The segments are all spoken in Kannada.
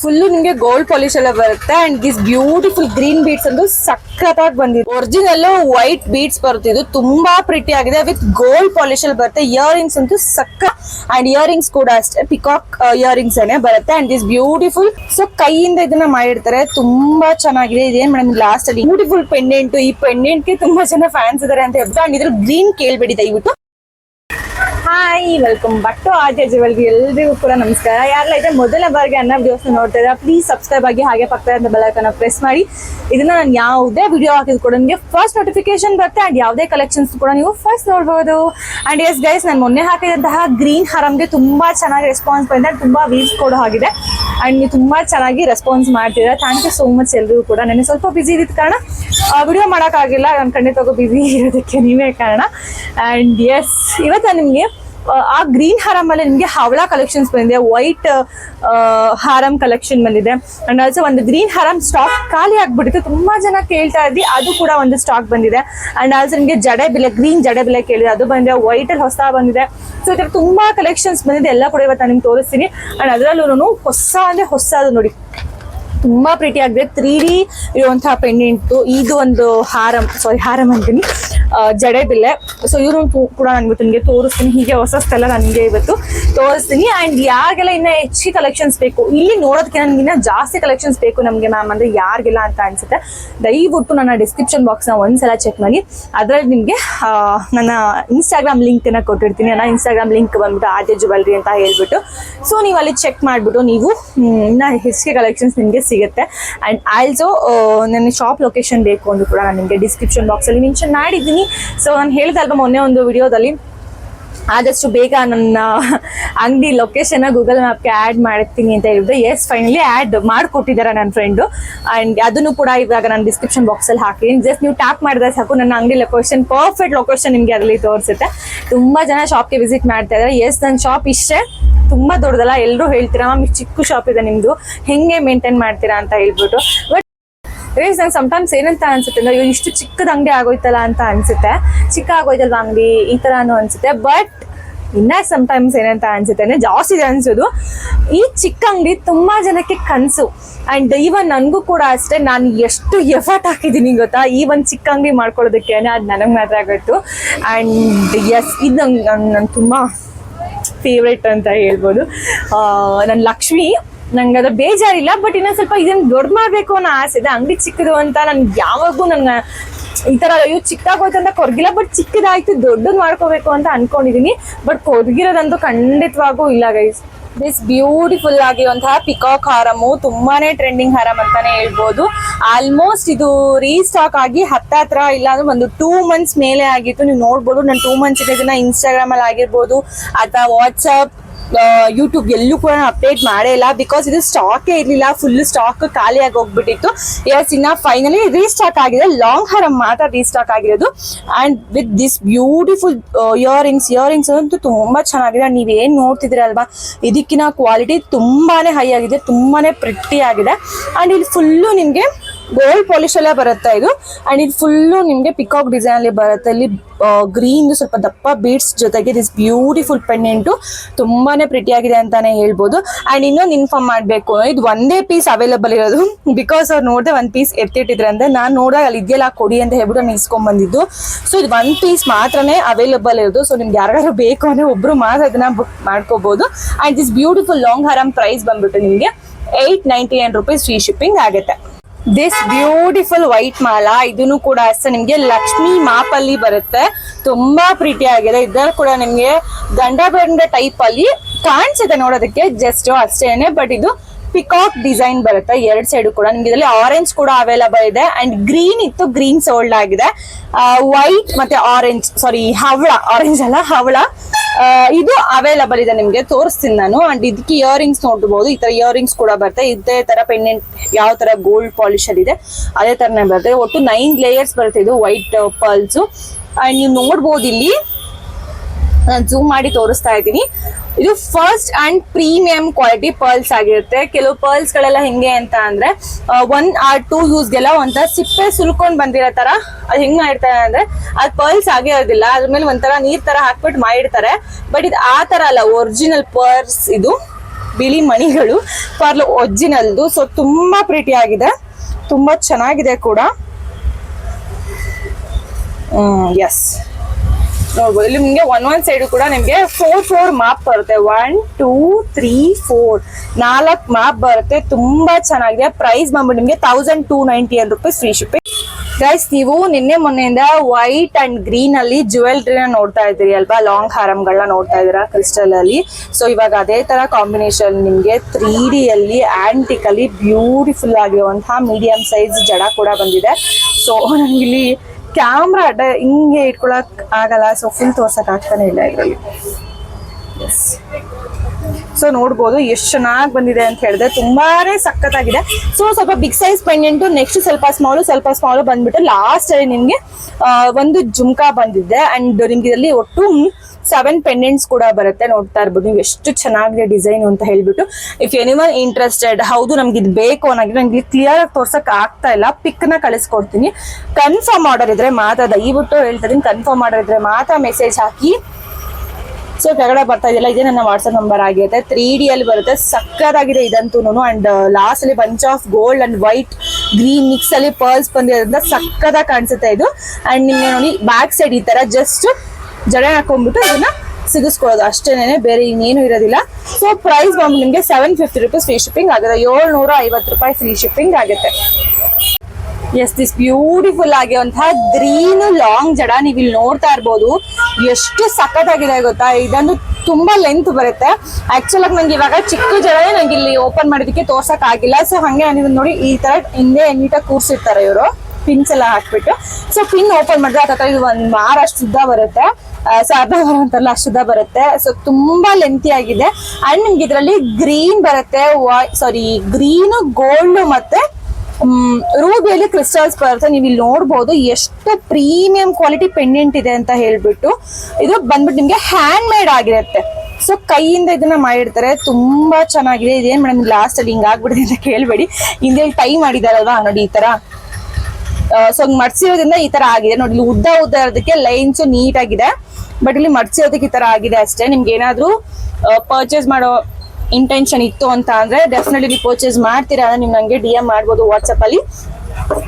ಫುಲ್ ನಿಮ್ಗೆ ಗೋಲ್ಡ್ ಪಾಲಿಶ್ ಎಲ್ಲ ಬರುತ್ತೆ and this beautiful green beads ಅಂದ್ರೆ ಸಖತ್ತಾಗಿ ಬಂದಿದೆ. ಒರಿಜಿನಲ್ ವೈಟ್ ಬೀಟ್ಸ್ ಬರುತ್ತೆ. ಇದು ತುಂಬಾ ಪ್ರಿಟಿ ಆಗಿದೆ. ವಿತ್ ಗೋಲ್ಡ್ ಪಾಲಿಶ್ ಅಲ್ಲಿ ಬರುತ್ತೆ. ಇಯರಿಂಗ್ಸ್ ಅಂತೂ ಸಕ್ಕ ಅಂಡ್ ಇಯರಿಂಗ್ಸ್ ಕೂಡ ಅಷ್ಟೇ. ಪಿಕಾಕ್ ಇಯರಿಂಗ್ಸ್ ಏನೇ ಬರುತ್ತೆ. ಅಂಡ್ ದಿಸ್ ಬ್ಯೂಟಿಫುಲ್ ಸೊ ಕೈಯಿಂದ ಇದನ್ನ ಮಾಡಿರ್ತಾರೆ. ತುಂಬಾ ಚೆನ್ನಾಗಿದೆ. ಇದೇನ್ ಮೇಡಮ್ ಲಾಸ್ಟ್ ಅಲ್ಲಿ ಬ್ಯೂಟಿಫುಲ್ ಪೆಂಡೆಂಟ್ ಈ ಪೆಂಡೆಂಟ್ಗೆ ತುಂಬಾ ಜನ ಫ್ಯಾನ್ಸ್ ಇದಾರೆ ಅಂತ ಹೇಳ್ಬಿಟ್ಟು ಅಂಡ್ ಇದ್ರ ಗ್ರೀನ್ ಕೇಳ್ಬೇಡಿ ದಯವಿಟ್ಟು. Hi welcome back to RJ jewellery ಎಲ್ರಿಗೂ ಕೂಡ ನಮಸ್ಕಾರ. ಯಾರೆಲ್ಲ ಮೊದಲ ಬಾರಿಗೆ ಅನ್ನ ವಿಡಿಯೋಸ್ ನೋಡ್ತಾ ಇದ್ದಾರೆ ಪ್ಲೀಸ್ ಸಬ್ಸ್ಕ್ರೈಬ್ ಆಗಿ ಹಾಗೆ ಪಕ್ಕದ ಬೆಲ್ಲೈಕನ್ನ ಪ್ರೆಸ್ ಮಾಡಿ. ಇದನ್ನ ನಾನು ಯಾವುದೇ ವಿಡಿಯೋ ಹಾಕಿದ್ರು ಕೂಡ ನಿಮಗೆ ಫಸ್ಟ್ ನೋಟಿಫಿಕೇಶನ್ ಬರುತ್ತೆ ಅಂಡ್ ಯಾವುದೇ ಕಲೆಕ್ಷನ್ಸ್ ಕೂಡ ನೀವು ಫಸ್ಟ್ ನೋಡ್ಬೋದು. ಅಂಡ್ ಎಸ್ ಗೈಸ್ ನಾನು ಮೊನ್ನೆ ಹಾಕಿದಂತಹ ಗ್ರೀನ್ ಹರಮ್ಗೆ ತುಂಬಾ ಚೆನ್ನಾಗಿ ರೆಸ್ಪಾನ್ಸ್ ಬಂದಿದೆ. ತುಂಬಾ ವೀವ್ಸ್ ಕೂಡ ಆಗಿದೆ ಅಂಡ್ ನೀವು ತುಂಬಾ ಚೆನ್ನಾಗಿ ರೆಸ್ಪಾನ್ಸ್ ಮಾಡ್ತೀರಾ. ಥ್ಯಾಂಕ್ ಯು ಸೋ ಮಚ್ ಎಲ್ರಿಗೂ ಕೂಡ. ನನಗೆ ಸ್ವಲ್ಪ ಬಿಸಿ ಇದ್ದಿದ್ದ ಕಾರಣ ವಿಡಿಯೋ ಮಾಡೋಕ್ಕಾಗಿಲ್ಲ. ನಾನು ಖಂಡಿತವಾಗೂ ಬಿಸಿ ಇರೋದಕ್ಕೆ ನೀವೇ ಕಾರಣ. ಆ್ಯಂಡ್ ಎಸ್ ಇವತ್ತು ನಿಮಗೆ ಆ ಗ್ರೀನ್ ಹಾರಮ್ ಅಲ್ಲಿ ನಿಮಗೆ ಹವಳ ಕಲೆಕ್ಷನ್ಸ್ ಬಂದಿದೆ ವೈಟ್ ಹಾರಮ್ ಕಲೆಕ್ಷನ್ ಬಂದಿದೆ. ಅಂಡ್ ಆಲ್ಸೋ ಒಂದು ಗ್ರೀನ್ ಹಾರಮ್ ಸ್ಟಾಕ್ ಖಾಲಿ ಆಗ್ಬಿಟ್ಟಿತ್ತು, ತುಂಬಾ ಜನ ಕೇಳ್ತಾ ಇದ್ವಿ, ಅದು ಕೂಡ ಒಂದು ಸ್ಟಾಕ್ ಬಂದಿದೆ. ಅಂಡ್ ಆಲ್ಸೋ ನಿಮಗೆ ಜಡೆ ಬೆಲೆ ಗ್ರೀನ್ ಜಡೆ ಬೆಲೆ ಕೇಳಿದೆ, ಅದು ಬಂದಿದೆ ವೈಟ್ ಅಲ್ಲಿ ಹೊಸ ಬಂದಿದೆ. ಸೊ ಈ ಥರ ತುಂಬಾ ಕಲೆಕ್ಷನ್ಸ್ ಬಂದಿದೆ, ಎಲ್ಲ ಕೂಡ ಇವತ್ತು ನಿಮ್ಗೆ ತೋರಿಸ್ತೀನಿ. ಅಂಡ್ ಅದರಲ್ಲೂ ಹೊಸ ಅಂದ್ರೆ ಹೊಸದು ನೋಡಿ. ತುಂಬಾ ಪ್ರೀತಿ ಆಗಿದೆ. ತ್ರೀ ಡಿ ಇರುವಂತಹ ಪೆಂಡೆಂಟು ಇದು ಒಂದು ಹಾರಂ ಸಾರಿ ಹಾರಂ ಅಂತೀನಿ. ಜಡೆ ಬಿಲ್ಲೆ. ಸೊ ಇವರು ಕೂಡ ನಾನು ಇವತ್ತು ನಿಮಗೆ ತೋರಿಸ್ತೀನಿ. ಹೀಗೆ ಹೊಸ ಸ್ಥಳ ನನಗೆ ಇವತ್ತು ತೋರಿಸ್ತೀನಿ. ಅಂಡ್ ಯಾರಿಗೆಲ್ಲ ಇನ್ನ ಹೆಚ್ಚಿ ಕಲೆಕ್ಷನ್ಸ್ ಬೇಕು, ಇಲ್ಲಿ ನೋಡೋದಕ್ಕೆ ನನಗಿನ್ನ ಜಾಸ್ತಿ ಕಲೆಕ್ಷನ್ಸ್ ಬೇಕು ನಮಗೆ ಮ್ಯಾಮ್ ಅಂದ್ರೆ ಯಾರಿಗೆಲ್ಲ ಅಂತ ಅನ್ಸುತ್ತೆ, ದಯವಿಟ್ಟು ನನ್ನ ಡಿಸ್ಕ್ರಿಪ್ಷನ್ ಬಾಕ್ಸ್ನ ಒಂದ್ಸಲ ಚೆಕ್ ಮಾಡಿ. ಅದರಲ್ಲಿ ನಿಮಗೆ ನನ್ನ ಇನ್ಸ್ಟಾಗ್ರಾಮ್ ಲಿಂಕ್ ಅನ್ನ ಕೊಟ್ಟಿರ್ತೀನಿ. ನನ್ನ ಇನ್ಸ್ಟಾಗ್ರಾಮ್ ಲಿಂಕ್ ಬಂದ್ಬಿಟ್ಟು ಆದ್ಯ ಜುವೆಲ್ರಿ ಅಂತ ಹೇಳ್ಬಿಟ್ಟು. ಸೊ ನೀವು ಅಲ್ಲಿ ಚೆಕ್ ಮಾಡಿಬಿಟ್ಟು ನೀವು ಇನ್ನ ಹೆಚ್ಚಿಗೆ ಕಲೆಕ್ಷನ್ಸ್ ನಿಮಗೆ ಸಿಗುತ್ತೆ ಆ್ಯಂಡ್ ಆಲ್ಸೋ ನನ್ನ ಶಾಪ್ ಲೊಕೇಶನ್ ಬೇಕು ಅಂದು ಕೂಡ ನಾನು ನಿಮಗೆ ಡಿಸ್ಕ್ರಿಪ್ಷನ್ ಬಾಕ್ಸಲ್ಲಿ ಮೆನ್ಷನ್ ಮಾಡಿದ್ದೀನಿ. ಸೊ ನಾನು ಹೇಳಿದಲ್ವ ಮೊನ್ನೆ ಒಂದು ವಿಡಿಯೋದಲ್ಲಿ ಆದಷ್ಟು ಬೇಗ ನನ್ನ ಅಂಗಡಿ ಲೊಕೇಶನ್ನ ಗೂಗಲ್ ಮ್ಯಾಪ್ಗೆ ಆ್ಯಡ್ ಮಾಡ್ತೀನಿ ಅಂತ ಹೇಳಿದ್ರೆ. ಎಸ್ ಫೈನಲಿ ಆ್ಯಡ್ ಮಾಡಿಕೊಟ್ಟಿದ್ದಾರೆ ನನ್ನ ಫ್ರೆಂಡು ಆ್ಯಂಡ್ ಅದನ್ನು ಕೂಡ ಇವಾಗ ನಾನು ಡಿಸ್ಕ್ರಿಪ್ಷನ್ ಬಾಕ್ಸಲ್ಲಿ ಹಾಕಿದ್ದೀನಿ. ಜಸ್ಟ್ ನೀವು ಟ್ಯಾಪ್ ಮಾಡಿದ್ರೆ ಸಾಕು, ನನ್ನ ಅಂಗಡಿ ಲೊಕೇಶನ್ ಪರ್ಫೆಕ್ಟ್ ಲೊಕೇಶನ್ ನಿಮಗೆ ಅದರಲ್ಲಿ ತೋರಿಸುತ್ತೆ. ತುಂಬ ಜನ ಶಾಪ್ಗೆ ವಿಸಿಟ್ ಮಾಡ್ತಾ ಇದ್ದಾರೆ. ಎಸ್ ನನ್ನ ಶಾಪ್ ಇಷ್ಟೇ. ತುಂಬ ದೊಡ್ಡದಲ್ಲ ಎಲ್ಲರೂ ಹೇಳ್ತೀರಾ, ಮ್ಯಾಮ್ ಚಿಕ್ಕ ಶಾಪ್ ಇದೆ ನಿಮ್ಮದು ಹೆಂಗೆ ಮೇಂಟೈನ್ ಮಾಡ್ತೀರಾ ಅಂತ ಹೇಳ್ಬಿಟ್ಟು. ಬಟ್ ರೇಸ್ ನಂಗೆ ಸಮಟೈಮ್ಸ್ ಏನಂತ ಅನ್ಸುತ್ತೆ ಅಂದ್ರೆ, ಅಯ್ಯೋ, ಇಷ್ಟು ಚಿಕ್ಕದ ಅಂಗಡಿ ಆಗೋಯ್ತಲ್ಲ ಅಂತ ಅನ್ಸುತ್ತೆ. ಚಿಕ್ಕ ಆಗೋಯ್ತಲ್ವಾ ಅಂಗಡಿ? ಈ ಥರನೂ ಅನ್ಸುತ್ತೆ. ಬಟ್ ಇನ್ನ ಸಮಟೈಮ್ಸ್ ಏನಂತ ಅನ್ಸುತ್ತೆ ಅಂದ್ರೆ, ಜಾಸ್ತಿ ಇದೆ ಅನ್ಸೋದು. ಈ ಚಿಕ್ಕ ಅಂಗಡಿ ತುಂಬಾ ಜನಕ್ಕೆ ಕನಸು. ಅಂಡ್ ಈವನ್ ನನಗೂ ಕೂಡ ಅಷ್ಟೇ, ನಾನು ಎಷ್ಟು ಎಫರ್ಟ್ ಹಾಕಿದ್ದೀನಿ ಗೊತ್ತಾ? ಈ ಒಂದು ಚಿಕ್ಕ ಅಂಗಡಿ ಮಾಡ್ಕೊಳ್ಳೋದಕ್ಕೆ ಅದು ನನಗೆ ಮಾತ್ರ ಗೊತ್ತು. ಅಂಡ್ ಎಸ್ ಇದು ನಂಗೆ ನಂಗೆ ತುಂಬ ಫೇವ್ರೇಟ್ ಅಂತ ಹೇಳ್ಬೋದು. ನನ್ನ ಲಕ್ಷ್ಮಿ, ನಂಗೆ ಅದು ಬೇಜಾರಿಲ್ಲ ಬಟ್ ಇನ್ನೊಂದು ಸ್ವಲ್ಪ ಇದನ್ನ ದೊಡ್ಡ ಮಾಡಬೇಕು ಅನ್ನೋ ಆಸೆ ಇದೆ. ಅಂಗಡಿ ಚಿಕ್ಕದು ಅಂತ ನನ್ಗೆ ಯಾವಾಗೂ ನನ್ನ ಈ ತರ ಅಯ್ಯೋ ಚಿಕ್ಕದಾಗೋಯ್ತು ಅಂತ ಕೊರ್ಗಿಲ್ಲ ಬಟ್ ಚಿಕ್ಕದಾಯ್ತು, ದೊಡ್ಡದು ಮಾಡ್ಕೋಬೇಕು ಅಂತ ಅನ್ಕೊಂಡಿದೀನಿ. ಬಟ್ ಕೊರ್ಗಿರೋದಂತೂ ಖಂಡಿತವಾಗೂ ಇಲ್ಲ ಗೈಸ್ ದಿಸ್ ಬ್ಯೂಟಿಫುಲ್ ಆಗಿರುವಂತಹ ಪಿಕಾಕ್ ಹಾರಮು ತುಂಬಾನೇ ಟ್ರೆಂಡಿಂಗ್ ಹಾರಮ್ ಅಂತಾನೆ ಹೇಳ್ಬೋದು. ಆಲ್ಮೋಸ್ಟ್ ಇದು ರೀಸ್ಟಾಕ್ ಆಗಿ ಹತ್ತತ್ರ ಇಲ್ಲ ಅಂದ್ರೆ ಒಂದು ಟೂ ಮಂತ್ಸ್ ಮೇಲೆ ಆಗಿತ್ತು. ನೀವು ನೋಡ್ಬೋದು, ನಾನು ಟೂ ಮಂತ್ಸ್ ಇದನ್ನ ಇನ್ಸ್ಟಾಗ್ರಾಮ್ ಅಲ್ಲಿ ಆಗಿರ್ಬೋದು, ಅಥವಾ ವಾಟ್ಸಪ್ ಯೂಟ್ಯೂಬ್ ಎಲ್ಲೂ ಕೂಡ ಅಪ್ಡೇಟ್ ಮಾಡೇ ಇಲ್ಲ ಬಿಕಾಸ್ ಇದು ಸ್ಟಾಕೇ ಇರಲಿಲ್ಲ ಫುಲ್ ಸ್ಟಾಕ್ ಖಾಲಿಯಾಗಿ ಹೋಗ್ಬಿಟ್ಟಿತ್ತು. ಎಸ್ ಇನ್ನ ಫೈನಲಿ ರೀಸ್ಟಾಕ್ ಆಗಿದೆ. ಲಾಂಗ್ ಹರ್ ಮಾತ್ರ ರೀಸ್ಟಾಕ್ ಆಗಿರೋದು. And with this beautiful earrings earrings ಅಂತೂ ತುಂಬಾ ಚೆನ್ನಾಗಿದೆ. ನೀವ್ ಏನ್ ನೋಡ್ತಿದ್ದೀರಲ್ವಾ ಇದಕ್ಕಿನ ಕ್ವಾಲಿಟಿ ತುಂಬಾನೇ ಹೈ ಆಗಿದೆ, ತುಂಬಾನೇ ಪ್ರಿಟ್ಟಿ ಆಗಿದೆ. ಅಂಡ್ ಇಲ್ಲಿ ಫುಲ್ಲು ನಿಮ್ಗೆ ಗೋಲ್ಡ್ ಪಾಲಿಶ್ ಎಲ್ಲ ಬರುತ್ತೆ ಇದು? ಅಂಡ್ ಇದು ಫುಲ್ಲು ನಿಮಗೆ ಪಿಕಾಕ್ ಡಿಸೈನ್ ಅಲ್ಲಿ ಬರುತ್ತೆ. ಅಲ್ಲಿ ಗ್ರೀನ್ ಸ್ವಲ್ಪ ದಪ್ಪ ಬೀಡ್ಸ್ ಜೊತೆಗೆ ದಿಸ್ ಬ್ಯೂಟಿಫುಲ್ ಪೆಂಡೆಂಟು ತುಂಬಾನೇ ಪ್ರಿಟಿ ಆಗಿದೆ ಅಂತಾನೆ ಹೇಳ್ಬೋದು. ಅಂಡ್ ಇನ್ನೊಂದು ಇನ್ಫಾರ್ಮ್ ಮಾಡಬೇಕು. ಇದು ಒಂದೇ ಪೀಸ್ ಅವೈಲೇಬಲ್ ಇರೋದು. ಬಿಕಾಸ್ ಅವ್ರು ನೋಡಿದೆ ಒಂದು ಪೀಸ್ ಎತ್ತಿಟ್ಟಿದ್ರೆ ಅಂದ್ರೆ ನಾನು ನೋಡಿದಾಗ ಅಲ್ಲಿ ಇದೆಯಲ್ಲ, ಕೊಡಿ ಅಂತ ಹೇಳ್ಬಿಟ್ಟು ನಾನು ಇಸ್ಕೊಂಡ್ ಬಂದಿದ್ದು ಸೊ ಇದು ಒಂದ್ ಪೀಸ್ ಮಾತ್ರನೇ ಅವೈಲೇಬಲ್ ಇರೋದು. ಸೊ ನಿಮ್ಗೆ ಯಾರಿಗಾದ್ರು ಬೇಕು ಅಂದ್ರೆ ಒಬ್ರು ಮಾತ್ರ ಇದನ್ನ ಬುಕ್ ಮಾಡ್ಕೋಬಹುದು ಅಂಡ್ ದಿಸ್ ಬ್ಯೂಟಿಫುಲ್ ಲಾಂಗ್ ಹರಮ್ ಪ್ರೈಸ್ ಬಂದ್ಬಿಟ್ಟು ನಿಮಗೆ eight ninety nine rupees free shipping ಆಗುತ್ತೆ. ದಿಸ್ ಬ್ಯೂಟಿಫುಲ್ ವೈಟ್ ಮಾಲ ಇದನ್ನು ಕೂಡ ಅಷ್ಟೇ ನಿಮ್ಗೆ ಲಕ್ಷ್ಮಿ ಮಾಪಲ್ಲಿ ಬರುತ್ತೆ. ತುಂಬಾ ಪ್ರೀತಿ ಆಗಿದೆ. ಇದ್ರಲ್ಲಿ ಕೂಡ ನಿಮ್ಗೆ ಗಂಡ ಬಂಡ ಟೈಪ್ ಅಲ್ಲಿ ಕಾಣಿಸುತ್ತೆ ನೋಡೋದಕ್ಕೆ ಜಸ್ಟ್ ಅಷ್ಟೇನೆ ಬಟ್ ಇದು ಪಿಕಾಕ್ ಡಿಸೈನ್ ಬರುತ್ತೆ. ಎರಡ್ ಸೈಡ್ ಕೂಡ ನಿಮ್ಗೆ ಇದರಲ್ಲಿ ಆರೆಂಜ್ ಕೂಡ ಅವೈಲಬಲ್ ಇದೆ. ಅಂಡ್ ಗ್ರೀನ್ ಇತ್ತು ಗ್ರೀನ್ ಸೋಲ್ಡ್ ಆಗಿದೆ. ವೈಟ್ ಮತ್ತೆ ಆರೆಂಜ್ ಸಾರಿ ಹವಳ ಆರೆಂಜ್ ಅಲ್ಲ, ಹವಳ. ಇದು ಅವೈಲಬಲ್ ಇದೆ ನಿಮ್ಗೆ, ತೋರಿಸ್ತೀನಿ ನಾನು. ಅಂಡ್ ಇದಕ್ಕೆ ಇಯರಿಂಗ್ಸ್ ನೋಡಬಹುದು ಈ ತರ ಇಯರಿಂಗ್ಸ್ ಕೂಡ ಬರುತ್ತೆ. ಇದೇ ತರ ಪೆಂಡೆಂಟ್ ಯಾವ ತರ ಗೋಲ್ಡ್ ಪಾಲಿಶ್ ಅಲ್ಲಿ ಇದೆ, ಅದೇ ತರನೇ ಬರುತ್ತೆ. ಒಟ್ಟು ನೈನ್ ಲೇಯರ್ಸ್ ಬರುತ್ತೆ ಇದು ವೈಟ್ ಪರ್ಲ್ಸ್ ಅಂಡ್ ನೀವು ನೋಡ್ಬೋದು ಇಲ್ಲಿ ನಾನು ಜೂಮ್ ಮಾಡಿ ತೋರಿಸ್ತಾ ಇದ್ದೀನಿ. ಇದು first and premium quality pearls ಆಗಿರುತ್ತೆ. ಕೆಲವು ಪರ್ಲ್ಸ್ ಗಳೆಲ್ಲ ಹೆಂಗೆ ಅಂತ ಅಂದ್ರೆ ಒನ್ ಆರ್ ಟೂ ಯೂಸ್ಗೆಲ್ಲ ಒಂಥರ ಸಿಪ್ಪೆ ಸುಲ್ಕೊಂಡು ಬಂದಿರೋ ತರ ಅದು ಹೆಂಗ್ ಮಾಡಿರ್ತಾರೆ ಅಂದ್ರೆ, ಅದು ಪರ್ಲ್ಸ್ ಆಗೇ ಇರೋದಿಲ್ಲ. ಅದ್ರ ಮೇಲೆ ಒಂಥರ ನೀರ್ ತರ ಹಾಕ್ಬಿಟ್ಟು ಮಾಡಿರ್ತಾರೆ. ಬಟ್ ಇದು ಆ ತರ ಅಲ್ಲ ಒರಿಜಿನಲ್ ಪರ್ಸ್ ಇದು. ಬಿಳಿ ಮಣಿಗಳು, ಪರ್ಲ್ ಒರಿಜಿನಲ್ದು ಸೊ ತುಂಬಾ ಪ್ರೀಟಿ ಆಗಿದೆ. ತುಂಬಾ ಚೆನ್ನಾಗಿದೆ ಕೂಡ. ಎಸ್ ನೋಡ್ಬೋದು ಇಲ್ಲಿ ನಿಮಗೆ ಒನ್ ಒನ್ ಸೈಡ್ ಕೂಡ ನಿಮಗೆ ಫೋರ್ ಫೋರ್ ಮಾಪ್ ಬರುತ್ತೆ. ಒನ್ ಟೂ ತ್ರೀ ಫೋರ್ ನಾಲ್ಕು ಮಾಪ್ ಬರುತ್ತೆ. ತುಂಬಾ ಚೆನ್ನಾಗಿದೆ. ಪ್ರೈಸ್ ಬಂದ್ಬಿಟ್ಟು ನಿಮಗೆ thousand two ninety rupees free shipping guys ನೀವು ನಿನ್ನೆ ಮೊನ್ನೆಯಿಂದ ವೈಟ್ ಅಂಡ್ ಗ್ರೀನ್ ಅಲ್ಲಿ ಜುವೆಲ್ರಿನ ನೋಡ್ತಾ ಇದ್ರಿ ಅಲ್ವಾ? ಲಾಂಗ್ ಹಾರಮ್ಗಳನ್ನ ನೋಡ್ತಾ ಇದ್ದೀರಾ? ಕ್ರಿಸ್ಟಲ್ ಅಲ್ಲಿ. ಸೊ ಇವಾಗ ಅದೇ ತರ ಕಾಂಬಿನೇಷನ್ ನಿಮ್ಗೆ ತ್ರೀ ಡಿ ಅಲ್ಲಿ ಆಂಟಿಕ್ ಅಲ್ಲಿ ಬ್ಯೂಟಿಫುಲ್ ಆಗಿರುವಂತಹ ಮೀಡಿಯಂ ಸೈಜ್ ಜಡ ಕೂಡ ಬಂದಿದೆ. ಸೊ ಇಲ್ಲಿ ಕ್ಯಾಮ್ರಾ ಅಡ್ಡ ಹಿಂಗೆ ಇಟ್ಕೊಳಕ್ ಆಗಲ್ಲ ಸೊ ಫುಲ್ ತೋರ್ಸಕ್ ಆಗ್ತಾನೆ ಇಲ್ಲ ಇದರಲ್ಲಿ. ಸೊ ನೋಡ್ಬೋದು ಎಷ್ಟು ಚೆನ್ನಾಗಿ ಬಂದಿದೆ ಅಂತ ಹೇಳಿದ್ರೆ ತುಂಬಾನೇ ಸಖತ್ತಾಗಿದೆ. ಸೊ ಸ್ವಲ್ಪ ಬಿಗ್ ಸೈಜ್ ಪೆಂಡೆಂಟು ನೆಕ್ಸ್ಟ್ ಸ್ವಲ್ಪ ಸ್ಮಾಲು ಸ್ವಲ್ಪ ಸ್ಮಾಲು ಬಂದ್ಬಿಟ್ಟು ಲಾಸ್ಟ್ ಅಲ್ಲಿ ನಿಮ್ಗೆ ಒಂದು ಜುಮ್ಕಾ ಬಂದಿದೆ. ಅಂಡ್ ನಿಮ್ಗೆ ಇದರಲ್ಲಿ ಒಟ್ಟು ಸೆವೆನ್ ಪೆಂಡೆಂಟ್ಸ್ ಕೂಡ ಬರುತ್ತೆ, ನೋಡ್ತಾ ಇರ್ಬೋದು. ನೀವು ಎಷ್ಟು ಚೆನ್ನಾಗಿದೆ ಡಿಸೈನ್ ಅಂತ ಹೇಳ್ಬಿಟ್ಟು ಇಫ್ ಎನಿವನ್ ಇಂಟ್ರೆಸ್ಟೆಡ್ ಹೌದು, ನಮ್ಗೆ ಇದು ಬೇಕು ಅನ್ನೋದು ನಂಗೆ ಕ್ಲಿಯರ್ ಆಗಿ ತೋರ್ಸಕ್ ಆಗ್ತಾ ಇಲ್ಲ. ಪಿಕ್ನ ಕಳಿಸ್ಕೊಡ್ತೀನಿ. ಕನ್ಫರ್ಮ್ ಆರ್ಡರ್ ಇದ್ರೆ ಮಾತ್ರ ದಯವಿಟ್ಟು ಹೇಳ್ತಾ ಕನ್ಫರ್ಮ್ ಆರ್ಡರ್ ಇದ್ರೆ ಮಾತ್ರ ಮೆಸೇಜ್ ಹಾಕಿ. ಸೊ ಕೆಳಗಡೆ ಬರ್ತಾ ಇದೆಯಲ್ಲ, ಇದೇ ನನ್ನ ವಾಟ್ಸಪ್ ನಂಬರ್ ಆಗಿರುತ್ತೆ. ತ್ರೀ ಡಿ ಅಲ್ಲಿ ಬರುತ್ತೆ. ಸಕ್ಕತ್ತಾಗಿದೆ ಇದಂತೂ ಅಂಡ್ ಲಾಸ್ಟ್ ಅಲ್ಲಿ bunch of gold and white green mix ಅಲ್ಲಿ ಪರ್ಲ್ಸ್ ಬಂದಿರೋದ್ರಿಂದ ಸಕ್ಕತ್ತಾಗಿ ಕಾಣಿಸುತ್ತೆ ಇದು. ಅಂಡ್ ನಿಮ್ಗೆ ನೋಡಿ ಬ್ಯಾಕ್ ಸೈಡ್ ಈ ತರ ಜಸ್ಟ್ ಜಡೆ ಹಾಕೊಂಡ್ಬಿಟ್ಟು ಇದನ್ನ ಸಿಗಿಸ್ಕೊಳ್ಳೋದು. ಅಷ್ಟೇನೆ ಬೇರೆ ಇನ್ನೇನು ಇರೋದಿಲ್ಲ. ಸೊ ಪ್ರೈಸ್ ಬಂದು ನಿಮಗೆ seven fifty rupees free shipping ಆಗುತ್ತೆ. ಏಳ್ನೂರ ಐವತ್ತು ರೂಪಾಯಿ ಫ್ರೀ ಶಿಪ್ಪಿಂಗ್ ಆಗುತ್ತೆ. ಎಸ್ ದಿಸ್ ಬ್ಯೂಟಿಫುಲ್ ಆಗಿರುವಂತಹ ಗ್ರೀನ್ ಲಾಂಗ್ ಜಡ ನೀವು ಇಲ್ಲಿ ನೋಡ್ತಾ ಇರ್ಬೋದು. ಎಷ್ಟು ಸಖತ್ತಾಗಿದೆ ಗೊತ್ತಾ? ಇದೊಂದು ತುಂಬಾ ಲೆಂತ್ ಬರುತ್ತೆ. ಆಕ್ಚುಲ್ ಆಗಿ ನಂಗೆ ಇವಾಗ ಚಿಕ್ಕ ಜಡ ನಂಗೆ ಇಲ್ಲಿ ಓಪನ್ ಮಾಡೋದಕ್ಕೆ ತೋರ್ಸಕ್ ಆಗಿಲ್ಲ. ಸೊ ಹಂಗೆ ನಾನು ನೋಡಿ, ಈ ತರ ಹಿಂದೆ ನೀಟಾಗಿ ಕೂರ್ಸಿರ್ತಾರೆ ಇವರು. ಪಿನ್ಸ್ ಎಲ್ಲ ಹಾಕ್ಬಿಟ್ಟು. ಸೊ ಪಿನ್ ಓಪನ್ ಮಾಡಿದ್ರೆ ಅಥವಾ ಇದು ಒಂದ್ ಅಷ್ಟು ಉದ್ದ ಬರುತ್ತೆ. ಸೊ, ಅರ್ಧ ವಾರ ಅಷ್ಟು ಉದ್ದ ಬರುತ್ತೆ. ಸೊ ತುಂಬಾ ಲೆಂತಿ ಆಗಿದೆ. ಅಂಡ್ ನಿಮ್ಗೆ ಇದರಲ್ಲಿ ಗ್ರೀನ್ ಬರುತ್ತೆ ಸಾರಿ ಗ್ರೀನ್ ಗೋಲ್ಡ್ ಮತ್ತೆ ರೂಬಿಯಲ್ಲಿ ಕ್ರಿಸ್ಟಲ್ಸ್ ಬರುತ್ತೆ. ನೀವು ಇಲ್ಲಿ ನೋಡ್ಬೋದು ಎಷ್ಟು ಪ್ರೀಮಿಯಂ ಕ್ವಾಲಿಟಿ ಪೆಂಡೆಂಟ್ ಇದೆ ಅಂತ ಹೇಳ್ಬಿಟ್ಟು. ಇದು ಬಂದ್ಬಿಟ್ಟು ನಿಮ್ಗೆ ಹ್ಯಾಂಡ್ ಮೇಡ್ ಆಗಿರುತ್ತೆ. ಸೊ ಕೈಯಿಂದ ಇದನ್ನ ಮಾಡಿರ್ತಾರೆ. ತುಂಬಾ ಚೆನ್ನಾಗಿದೆ. ಇದೇನ್ ಮೇಡಮ್ ಲಾಸ್ಟ್ ಅಲ್ಲಿ ಹಿಂಗಾಗ್ಬಿಡಿದೆ ಅಂತ ಕೇಳ್ಬೇಡಿ. ಹಿಂದೆ ಟೈ ಮಾಡಿದಾರಲ್ವಾ? ನೋಡಿ, ಈ ತರ. ಸೊ ಮಡ್ಸಿರೋದ್ರಿಂದ ಈ ತರ ಆಗಿದೆ. ನೋಡಿ, ಇಲ್ಲಿ ಉದ್ದ ಉದ್ದ ಇರೋದಕ್ಕೆ ಲೈನ್ಸ್ ನೀಟ್ ಆಗಿದೆ ಬಟ್ ಇಲ್ಲಿ ಮಡ್ಸಿರೋದಕ್ಕೆ ಈ ತರ ಆಗಿದೆ ಅಷ್ಟೇ. ನಿಮ್ಗೆ ಏನಾದ್ರೂ ಪರ್ಚೇಸ್ ಮಾಡೋ ಇಂಟೆನ್ಷನ್ ಇತ್ತು ಅಂತ ಅಂದ್ರೆ ಡೆಫಿನೆಟ್ಲಿ ನೀವು ಪರ್ಚೇಸ್ ಮಾಡ್ತೀರಾ ಅಂದ್ರೆ ನೀವು ನಂಗೆ ಡಿ ಎಂ ಮಾಡ್ಬೋದು ವಾಟ್ಸಪ್ ಅಲ್ಲಿ.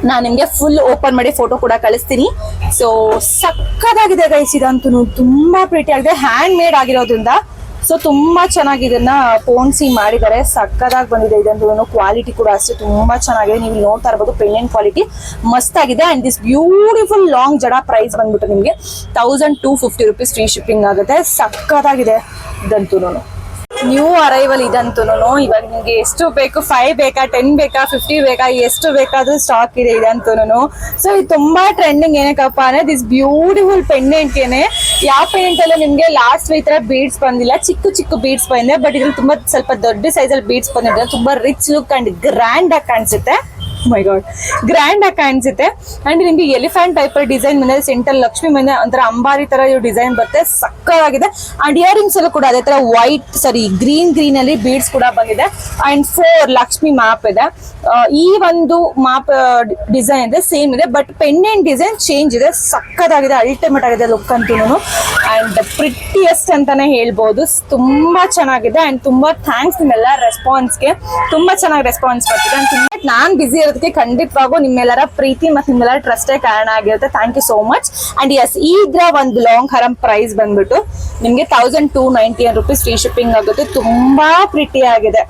ನಾನು ನಿಮ್ಗೆ ಫುಲ್ ಓಪನ್ ಮಾಡಿ ಫೋಟೋ ಕೂಡ ಕಳಿಸ್ತೀನಿ. ಸೊ ಸಕ್ಕತ್ತಾಗಿದೆ ಗೈಸ್ ಇದಂತೂ. ತುಂಬಾ ಪ್ರೀತಿ ಆಗಿದೆ. ಹ್ಯಾಂಡ್ ಮೇಡ್ ಆಗಿರೋದ್ರಿಂದ ಸೊ ತುಂಬಾ ಚೆನ್ನಾಗಿ ಇದನ್ನ ಪೋಣಿಸಿ ಮಾಡಿದ್ದಾರೆ. ಸಕ್ಕದಾಗಿ ಬಂದಿದೆ. ಇದನ್ನು ಕ್ವಾಲಿಟಿ ಕೂಡ ಅಷ್ಟೇ. ತುಂಬಾ ಚೆನ್ನಾಗಿದೆ. ನೀವು ನೋಡ್ತಾ ಇರ್ಬೋದು ಪೆಂಡೆಂಟ್ ಕ್ವಾಲಿಟಿ ಮಸ್ತ್ ಆಗಿದೆ ಅಂಡ್ ದಿಸ್ ಬ್ಯೂಟಿಫುಲ್ ಲಾಂಗ್ ಜಡ ಪ್ರೈಸ್ ಬಂದ್ಬಿಟ್ಟು ನಿಮಗೆ thousand two fifty rupees free shipping ಆಗುತ್ತೆ. ಸಕ್ಕತ್ತಾಗಿದೆ ಇದಂತೂ ನ್ಯೂ ಅರೈವಲ್ ಇದಂತೂ ಇವಾಗ ನಿಮ್ಗೆ ಎಷ್ಟು ಬೇಕು ಫೈವ್ ಬೇಕಾ ಟೆನ್ ಬೇಕಾ ಫಿಫ್ಟಿ ಬೇಕಾ, ಎಷ್ಟು ಬೇಕಾದ್ರೂ ಸ್ಟಾಕ್ ಇದೆ ಇದಂತೂ ಸೊ ಇದು ತುಂಬಾ ಟ್ರೆಂಡಿಂಗ್ ಏನಕ್ಕಪ್ಪ ಅಂದ್ರೆ ದಿಸ್ ಬ್ಯೂಟಿಫುಲ್ ಪೆಂಡೆಂಟ್ಗೆನೆ ಯಾವ ಪೆಂಡೆಂಟ್ ಅಲ್ಲೂ ನಿಮ್ಗೆ ಲಾಸ್ಟ್ ಈ ತರ ಬೀಡ್ಸ್ ಬಂದಿಲ್ಲ. ಚಿಕ್ಕ ಚಿಕ್ಕ ಬೀಡ್ಸ್ ಬಂದಿದೆ ಬಟ್ ಇದ್ರಲ್ಲಿ ತುಂಬಾ ಸ್ವಲ್ಪ ದೊಡ್ಡ ಸೈಜ್ ಅಲ್ಲಿ ಬೀಡ್ಸ್ ಬಂದಿದೆ. ತುಂಬಾ ರಿಚ್ ಲುಕ್ ಅಂಡ್ ಗ್ರ್ಯಾಂಡ್ ಆಗಿ ಕಾಣಿಸುತ್ತೆ. ಮೈ ಗಾಡ್ ಗ್ರ್ಯಾಂಡ್ ಆಗಿ ಕಾಣಿಸುತ್ತೆ ಅಂಡ್ ನಿಮ್ಗೆ ಎಲಿಫೆಂಟ್ ಟೈಪ್ ಡಿಸೈನ್ ಮನೆ ಸೆಂಟರ್ ಲಕ್ಷ್ಮಿ ಮನೆ, ಒಂಥರ ಅಂಬಾರಿ ತರ ಡಿಸೈನ್ ಬರುತ್ತೆ. ಸಕ್ಕತ್ತಾಗಿದೆ. ಅಂಡ್ ಇಯರಿಂಗ್ಸ್ ಅಲ್ಲೂ ಕೂಡ ಅದೇ ತರ ವೈಟ್ ಸಾರಿ ಗ್ರೀನ್ ಗ್ರೀನ್ ಅಲ್ಲಿ ಬೀಡ್ಸ್ ಕೂಡ ಬಂದಿದೆ. ಅಂಡ್ ಫೋರ್ ಲಕ್ಷ್ಮಿ ಮ್ಯಾಪ್ ಇದೆ. ಈ ಒಂದು ಮ್ಯಾಪ್ ಡಿಸೈನ್ ಇದೆ ಸೇಮ್ ಇದೆ. ಬಟ್ ಪೆಂಡೆಂಟ್ ಡಿಸೈನ್ ಚೇಂಜ್ ಇದೆ. ಸಕ್ಕತ್ತಾಗಿದೆ ಅಲ್ಟಿಮೇಟ್ ಆಗಿದೆ ಲುಕ್ ಅಂತೂ ಅಂಡ್ ಪ್ರಿಟಿಯೆಸ್ಟ್ ಅಂತಾನೆ ಹೇಳ್ಬೋದು. ತುಂಬಾ ಚೆನ್ನಾಗಿದೆ. ಅಂಡ್ ತುಂಬಾ ಥ್ಯಾಂಕ್ಸ್ ನಿಮ್ಮೆಲ್ಲ ರೆಸ್ಪಾನ್ಸ್ಗೆ ತುಂಬಾ ಚೆನ್ನಾಗಿ ರೆಸ್ಪಾನ್ಸ್ ಬರ್ತಿದೆ ಅಂಡ್ ತುಂಬಾ ನಾನ್ ಬಿಸಿ ಇರೋದಕ್ಕೆ ಖಂಡಿತವಾಗೂ ನಿಮ್ಮೆಲ್ಲರ ಪ್ರೀತಿ ಮತ್ತು ನಿಮ್ಮೆಲ್ಲರ ಟ್ರಸ್ಟೇ ಕಾರಣ ಆಗಿರುತ್ತೆ. Thank you so much and yes ಈದ್ರ ಒಂದು ಲಾಂಗ್ ಹರಂ ಪ್ರೈಸ್ ಬಂದ್ಬಿಟ್ಟು ನಿಮ್ಗೆ thousand two ninety rupees free shipping ಆಗುತ್ತೆ. ತುಂಬಾ ಪ್ರಿಟಿ ಆಗಿದೆ.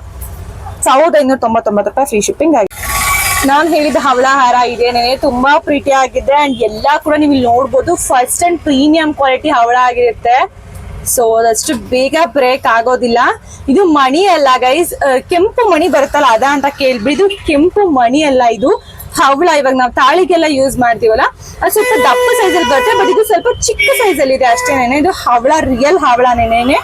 ಸಾವಿರದ ಐನೂರ ತೊಂಬತ್ತೊಂಬತ್ತು ರೂಪಾಯಿ ಫ್ರೀ ಶಿಪ್ಪಿಂಗ್ ಆಗಿದೆ. ನಾನು ಹೇಳಿದ ಹವಳ ಹಾರ ಇದೇನೆ ತುಂಬಾ ಪ್ರೀತಿ ಆಗಿದೆ. ಅಂಡ್ ಎಲ್ಲಾ ಕೂಡ ನೀವು ಇಲ್ಲಿ ನೋಡ್ಬೋದು. ಫಸ್ಟ್ ಅಂಡ್ ಪ್ರೀಮಿಯಂ ಕ್ವಾಲಿಟಿ ಹವಳ ಆಗಿರುತ್ತೆ. ಸೊ ಅದಷ್ಟು ಬೇಗ ಬ್ರೇಕ್ ಆಗೋದಿಲ್ಲ. ಇದು ಮಣಿ ಅಲ್ಲ ಗೈಸ್ ಕೆಂಪು ಮಣಿ ಬರುತ್ತಲ್ಲ, ಅದ ಅಂತ ಕೇಳ್ಬಿಡಿ. ಇದು ಕೆಂಪು ಮಣಿ ಅಲ್ಲ ಇದು. ಹವಳ ಇವಾಗ ನಾವು ತಾಳಿಗೆಲ್ಲ ಯೂಸ್ ಮಾಡ್ತೀವಲ್ಲ, ಅದು ಸ್ವಲ್ಪ ದಪ್ಪ ಸೈಜ್ ಅಲ್ಲಿ ಬರುತ್ತೆ ಬಟ್ ಇದು ಸ್ವಲ್ಪ ಚಿಕ್ಕ ಸೈಜ್ ಅಲ್ಲಿ ಇದೆ ಅಷ್ಟೇನೆ ಇದು ಹವಳ ರಿಯಲ್ ಹವಳನೇನೆ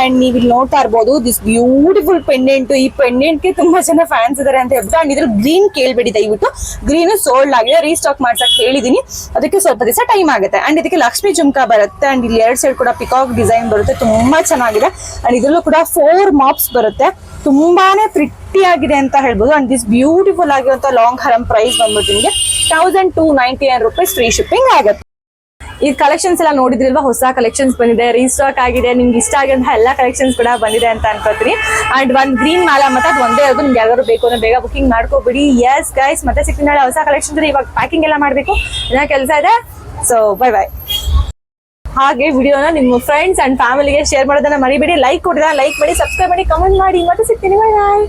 ಅಂಡ್ ನೀವು ಇಲ್ಲಿ ನೋಡ್ತಾ ಇರ್ಬೋದು ದಿಸ್ ಬ್ಯೂಟಿಫುಲ್ ಪೆಂಡೆಂಟ್ ಈ ಪೆಂಡೆಂಟ್ಗೆ ತುಂಬಾ ಜನ ಫ್ಯಾನ್ಸ್ ಇದಾರೆ ಅಂತ ಹೇಳ್ಬಿಟ್ಟು ಅಂಡ್ ಇದ್ರ ಗ್ರೀನ್ ಕೇಳ್ಬೇಡಿ ದಯವಿಟ್ಟು. ಗ್ರೀನ್ ಸೋಲ್ಡ್ ಆಗಿದೆ ರೀಸ್ಟಾಕ್ ಮಾಡ್ಸಕ್ ಹೇಳಿದೀನಿ. ಅದಕ್ಕೆ ಸ್ವಲ್ಪ ದಿವಸ ಟೈಮ್ ಆಗುತ್ತೆ. ಅಂಡ್ ಇದಕ್ಕೆ ಲಕ್ಷ್ಮಿ ಜುಮ್ಕಾ ಬರುತ್ತೆ ಅಂಡ್ ಇಲ್ಲಿ ಎರಡ್ ಸೈಡ್ ಕೂಡ ಪಿಕಾಕ್ ಡಿಸೈನ್ ಬರುತ್ತೆ, ತುಂಬಾ ಚೆನ್ನಾಗಿದೆ. ಅಂಡ್ ಇದ್ರಲ್ಲೂ ಕೂಡ ಫೋರ್ ಮಾಪ್ಸ್ ಬರುತ್ತೆ. ತುಂಬಾನೇ ಪ್ರಿಟಿ ಆಗಿದೆ ಅಂತ ಹೇಳ್ಬೋದು. ಅಂಡ್ ದಿಸ್ ಬ್ಯೂಟಿಫುಲ್ ಆಗಿರುವಂತ ಲಾಂಗ್ ಹರಂ ಪ್ರೈಸ್ ಬಂದ್ಬಿಟ್ಟು ನಿಮಗೆ thousand two ninety nine rupees free shipping ಆಗುತ್ತೆ. ಈ ಕಲೆಕ್ಷನ್ಸ್ ಎಲ್ಲ ನೋಡಿದ್ರಿಲ್ವಾ? ಹೊಸ ಕಲೆಕ್ಷನ್ಸ್ ಬಂದಿದೆ ರೀಸ್ಟಾಕ್ ಆಗಿದೆ, ನಿಮ್ಗೆ ಇಷ್ಟ ಆಗಿರೋ ಎಲ್ಲ ಕಲೆಕ್ಷನ್ಸ್ ಕೂಡ ಬಂದಿದೆ ಅಂತ ಅನ್ಕೋತೀನಿ. ಅಂಡ್ ಒಂದ್ ಗ್ರೀನ್ ಮಾಲ ಮತ್ತೆ ಅದು ಒಂದೇ ಅದು ನಿಮ್ಗೆ ಯಾವ್ದಾದ್ರು ಬೇಕು ಅಂದ್ರೆ ಬೇಗ ಬುಕಿಂಗ್ ಮಾಡ್ಕೋಬಿಡಿ. ಎಸ್ ಗೈಸ್ ಮತ್ತೆ ಸಿಕ್ಕಿದ ನಾಳೆ ಹೊಸ ಕಲೆಕ್ಷನ್ಸ್ ಇವಾಗ ಪ್ಯಾಕಿಂಗ್ ಎಲ್ಲ ಮಾಡಬೇಕು. ಏನೋ ಕೆಲಸ ಇದೆ. ಸೊ ಬೈ ಬೈ ಹಾಗೆ ವಿಡಿಯೋನ ನಿಮ್ಮ ಫ್ರೆಂಡ್ಸ್ ಅಂಡ್ ಫ್ಯಾಮಿಲಿಗೆ ಶೇರ್ ಮಾಡೋದನ್ನ ಮರಿಬೇಡಿ. ಲೈಕ್ ಕೊಡಿದ ಲೈಕ್ ಮಾಡಿ ಸಬ್ಸ್ಕ್ರೈಬ್ ಮಾಡಿ ಕಮೆಂಟ್ ಮಾಡಿ. ಮತ್ತೆ ಸಿಗ್ತೀನಿ. Bye bye